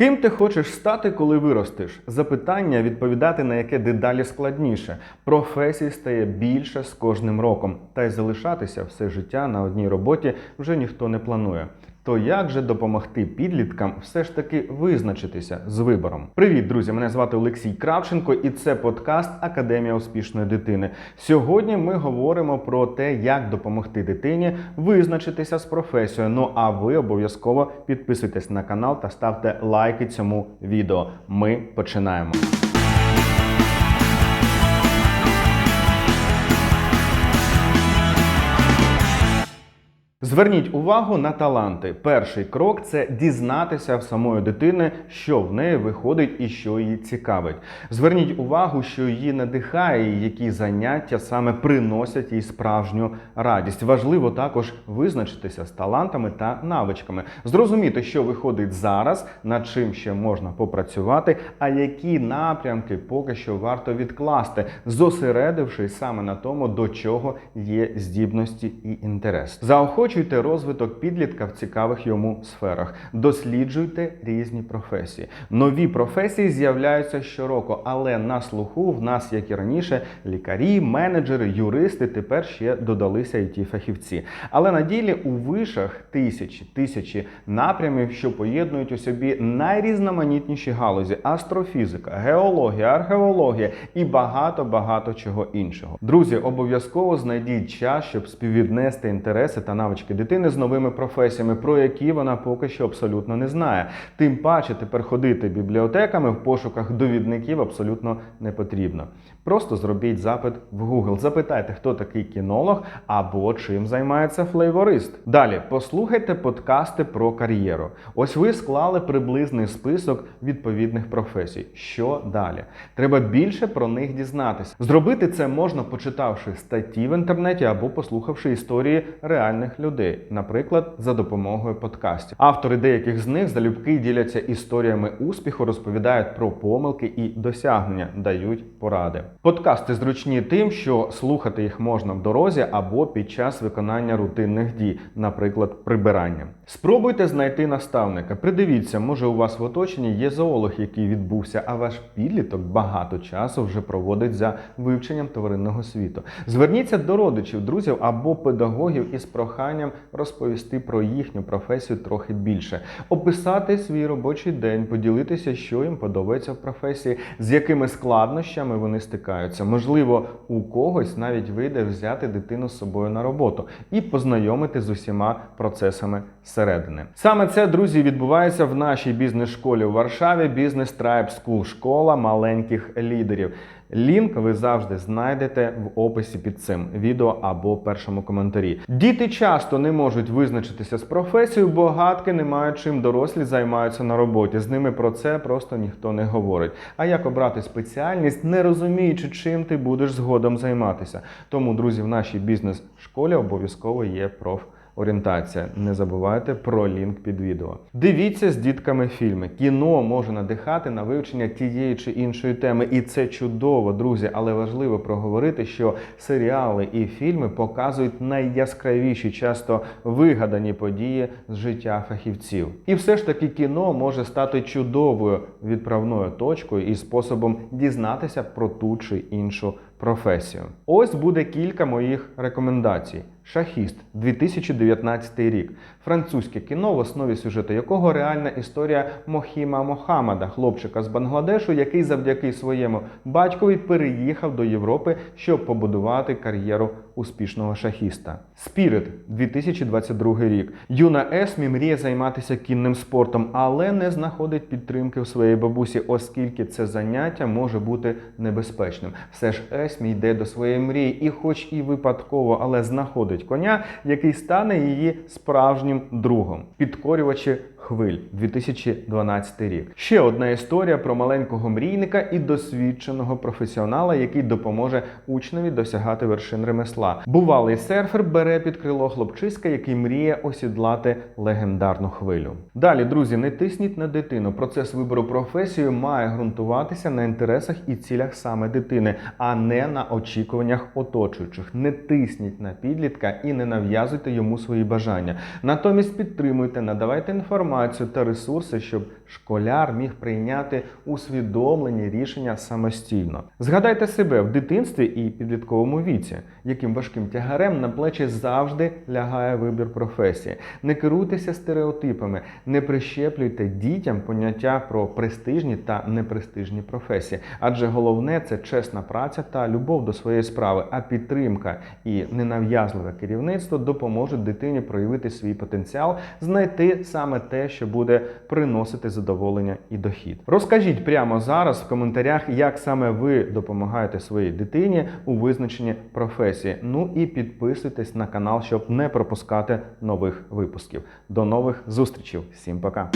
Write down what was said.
Ким ти хочеш стати, коли виростеш? Запитання, відповідати на яке дедалі складніше. Професій стає більше з кожним роком, та й залишатися все життя на одній роботі вже ніхто не планує. То як же допомогти підліткам все ж таки визначитися з вибором? Привіт, друзі! Мене звати Олексій Кравченко, і це подкаст Академія успішної дитини. Сьогодні ми говоримо про те, як допомогти дитині визначитися з професією. Ну а ви обов'язково підписуйтесь на канал та ставте лайки цьому відео. Ми починаємо. Зверніть увагу на таланти. Перший крок це дізнатися в самої дитини, що в неї виходить і що її цікавить. Зверніть увагу, що її надихає, і які заняття саме приносять їй справжню радість. Важливо також визначитися з талантами та навичками, зрозуміти, що виходить зараз, над чим ще можна попрацювати, а які напрямки поки що варто відкласти, зосередившись саме на тому, до чого є здібності і інтерес. Заохочуйте розвиток підлітка в цікавих йому сферах, досліджуйте різні професії. Нові професії з'являються щороку, але на слуху в нас, як і раніше, лікарі, менеджери, юристи тепер ще додалися і ті фахівці. Але на ділі у вишах тисячі тисячі напрямів, що поєднують у собі найрізноманітніші галузі: астрофізика, геологія, археологія і багато багато чого іншого. Друзі, обов'язково знайдіть час, щоб співвіднести інтереси та навички дитини з новими професіями, про які вона поки що абсолютно не знає. Тим паче тепер ходити бібліотеками в пошуках довідників абсолютно не потрібно. Просто зробіть запит в Google, запитайте, хто такий кінолог або чим займається флейворист. Далі послухайте подкасти про кар'єру. Ось ви склали приблизний список відповідних професій. Що далі? Треба більше про них дізнатися. Зробити це можна, почитавши статті в інтернеті або послухавши історії реальних людей, наприклад, за допомогою подкастів. Автори деяких з них залюбки діляться історіями успіху, розповідають про помилки і досягнення, дають поради. Подкасти зручні тим, що слухати їх можна в дорозі або під час виконання рутинних дій, наприклад, прибирання. Спробуйте знайти наставника. Придивіться, може у вас в оточенні є зоолог, який відбувся, а ваш підліток багато часу вже проводить за вивченням тваринного світу. Зверніться до родичів, друзів або педагогів із проханням розповісти про їхню професію трохи більше, описати свій робочий день, поділитися, що їм подобається в професії, з якими складнощами вони стикаються. Можливо, у когось навіть вийде взяти дитину з собою на роботу і познайомити з усіма процесами зсередини. Саме це, друзі, відбувається в нашій бізнес-школі у Варшаві. Бізнес Tribe School – школа маленьких лідерів. Лінк ви завжди знайдете в описі під цим відео або першому коментарі. Діти часто не можуть визначитися з професією, бо гадки не мають чим дорослі займаються на роботі. З ними про це просто ніхто не говорить. А як обрати спеціальність, не розуміючи, чим ти будеш згодом займатися. Тому, друзі, в нашій бізнес-школі обов'язково є проф. Орієнтація. Не забувайте про лінк під відео. Дивіться з дітками фільми. Кіно може надихати на вивчення тієї чи іншої теми, і це чудово, друзі. Але важливо проговорити, що серіали і фільми показують найяскравіші, часто вигадані події з життя фахівців. І все ж таки кіно може стати чудовою відправною точкою і способом дізнатися про ту чи іншу професію. Ось буде кілька моїх рекомендацій. Шахіст 2019 рік. Французьке кіно, в основі сюжету якого реальна історія Мохіма Мохаммада, хлопчика з Бангладешу, який завдяки своєму батькові переїхав до Європи, щоб побудувати кар'єру успішного шахіста. Спірит 2022 рік. Юна Есмі мріє займатися кінним спортом, але не знаходить підтримки у своєї бабусі, оскільки це заняття може бути небезпечним. Все ж Есмі йде до своєї мрії, і, хоч і випадково, але знаходить коня, який стане її справжнім другом. Підкорювачі хвиль 2012 рік. Ще одна історія про маленького мрійника і досвідченого професіонала, який допоможе учневі досягати вершин ремесла. Бувалий серфер бере під крило хлопчиська, який мріє осідлати легендарну хвилю. Далі, друзі, не тисніть на дитину. Процес вибору професії має ґрунтуватися на інтересах і цілях саме дитини, а не на очікуваннях оточуючих. Не тисніть на підлітка і не нав'язуйте йому свої бажання. Натомість підтримуйте, надавайте інформацію та ресурси, щоб школяр міг прийняти усвідомлені рішення самостійно. Згадайте себе в дитинстві і підлітковому віці, яким важким тягарем на плечі завжди лягає вибір професії. Не керуйтеся стереотипами, не прищеплюйте дітям поняття про престижні та непрестижні професії, адже головне це чесна праця та любов до своєї справи, а підтримка і ненав'язливе керівництво допоможуть дитині проявити свій потенціал, знайти саме те, що буде приносити задоволення і дохід. Розкажіть прямо зараз в коментарях, як саме ви допомагаєте своїй дитині у визначенні професії. Ну і підписуйтесь на канал, щоб не пропускати нових випусків. До нових зустрічей! Всім пока!